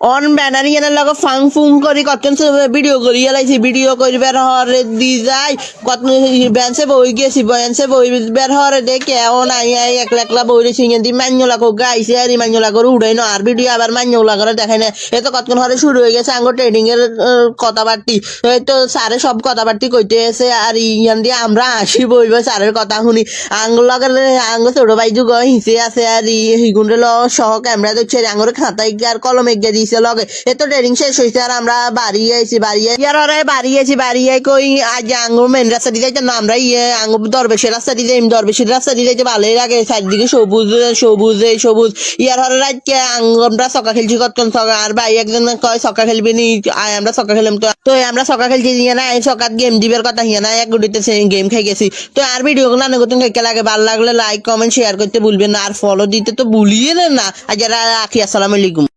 On banner ইয়ানের লগে ফাং ফুং করি কতক্ষণ ভিডিও করি এলাইছি ভিডিও করিবার হরে দি যাই। কত ব্যান্সে বই গেছি ব্যান্সে বই বের হরে দেখে ও নাই, আই একলা একলা বই রেছি দি মান্যলা কো গাইছে, আর মান্যলা করে উড়াই না, আর ভিডিও আবার মান্যলা করে দেখাই না। এ তো কতক্ষণ হরে শুরু হয়ে গেছে, আঙ্গ ট্রেডিং এর কথাবার্তি। এই তো স্যারে সব কথাবার্তি কইতে এসে, আর ইয়ান দিয়ে আমরা আসি বইব স্যারের কথা শুনি। আঙ্গ লগে আঙ্গ ছোট ভাই যুগ হিসে আছে, আর হিগুন্ডে ল সহ ক্যামেরা দেখছে আঙ্গুর খাতায় আর কলমে গিয়ে দিছে। লগে। এ তো ট্রেনিং শেষ হয়েছে আর আমরা বাড়ি আইছি, বাড়ি ইয়ার ওরাই বাড়ি আইছি, বাড়ি কই আজ আঙ্গুর মেন রাস্তা দিয়ে যাইতে না আমরা ইয়ে আঙ্গুর দরবেশের রাস্তা দিয়ে যাই দরবেশের রাস্তা দিয়ে যাইতে ভালোই লাগে। চারদিকে সবুজ সবুজ এই সবুজ। ইয়ার হরে রাতকে আমরা সকা খেলছি কতক্ষণ সকা আর ভাই একজন কয় সকা খেলবি নি? আয়, আমরা সকা খেলাম তো। তো আমরা সকা খেলছি ইয়ে না সকাত গেম দিবার কথা ইয়ে না, এক গুটিতে গেম খেয়ে গেছি। তো আর ভিডিও গুলো নতুন খেকে লাগে, ভালো লাগলে লাইক কমেন্ট শেয়ার করতে ভুলবেন না। আর ফলো দিতে তো ভুলিয়ে না। আর রাখি, আসসালামু আলাইকুম।